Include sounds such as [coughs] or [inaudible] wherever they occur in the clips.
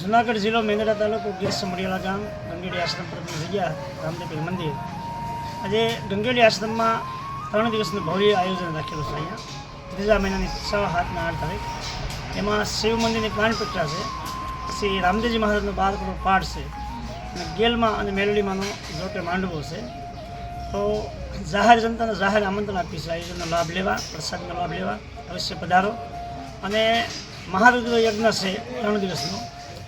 જુનાગઢ જિલ્લો મેંદરા તાલુકો ગીર સમડિયાળા ગામ, ગંગેડી આશ્રમ પરની જગ્યા રામદેવી મંદિર. આજે ગંગેડી આશ્રમમાં ત્રણ દિવસનું ભવ્ય આયોજન રાખેલું છે અહીંયા. ત્રીજા મહિનાની છ સાતના આઠ તારીખ. એમાં શિવ મંદિરની પ્રાણ પ્રતિષ્ઠા છે. શ્રી રામદેવજી મહારાજનો બાર કરોડ પાઠ છે. અને ગેલમાં અને મેલડીમાંનો જોટે માંડવો છે. તો જાહેર જનતાને જાહેર આમંત્રણ આપીશ. આયોજનનો લાભ લેવા, પ્રસાદનો લાભ લેવા, અવશ્ય પધારો. અને મહારુદ્ર યજ્ઞ છે, ત્રણ દિવસનો.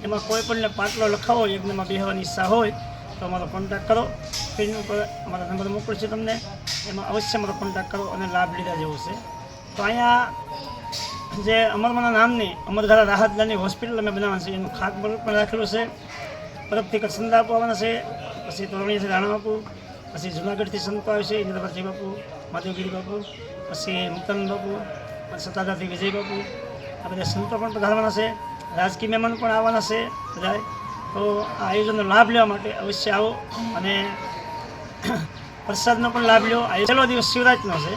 એમાં કોઈ પણને પાટલો લખાવો, યજ્ઞમાં બેહવાની ઈચ્છા હોય, તો અમારો કોન્ટેક્ટ કરો. સ્ક્રીન ઉપર અમારા નંબર મોકલશે તમને. એમાં અવશ્ય અમારો કોન્ટેક્ટ કરો અને લાભ લીધા જેવો છે. તો અહીંયા જે અમરમાના નામની અમરધારા રાહતદારની હોસ્પિટલ અમે બનાવવાના છે એનું ખાક પણ રાખેલું છે. તરફથી કચ્છંદા આપવાના છે. પછી તોરણીથી રાણા બાપુ, પછી જુનાગઢથી સંતો આવે છે ઇન્દ્રભાઈ બાપુ, માધવગીરી બાપુ, પછી મુક્તાનંદ બાપુ સત્તાધારથી વિજય બાપુ આ બધા સંતો પણ પધારવાના છે. રાજકીય મહેમાન પણ આવવાના છે બધા તો આ આયોજનનો લાભ લેવા માટે અવશ્ય આવો અને [coughs] પ્રસાદનો પણ લાભ આ છેલ્લો દિવસ શિવરાત્રિનો છે.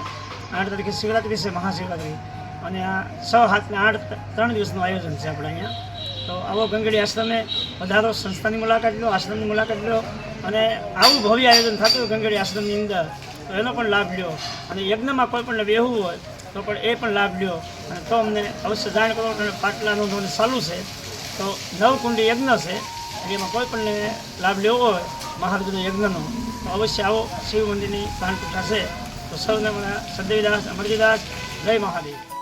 આઠ તારીખે શિવરાત્રિ છે મહાશિવરાત્રિ. અને આ છ હાથને આઠ ત્રણ દિવસનું આયોજન છે આપણે અહીંયા. તો આવો ગંગડી આશ્રમે વધારો સંસ્થાની મુલાકાત લો, આશ્રમની મુલાકાત લો અને આવું ભવ્ય આયોજન થતું હોય ગંગડી આશ્રમની અંદર, તો એનો પણ લાભ લ્યો. અને યજ્ઞમાં કોઈ પણ બેહવું હોય તો પણ એ પણ લાભ લ્યો. અને તો અમને અવશ્ય જાણ કરો અને પાટલાનું તમને ચાલુ છે. તો નવકુંડી યજ્ઞ છે. એમાં કોઈ પણ લાભ લેવો હોય મહારુદ્ર યજ્ઞનો, તો અવશ્ય આવો. શિવ મંદિરની પ્રાણ પ્રતિષ્ઠા છે. તો સૌને મારા સદૈવદાસ, અમરજીદાસ, જય મહાદેવ.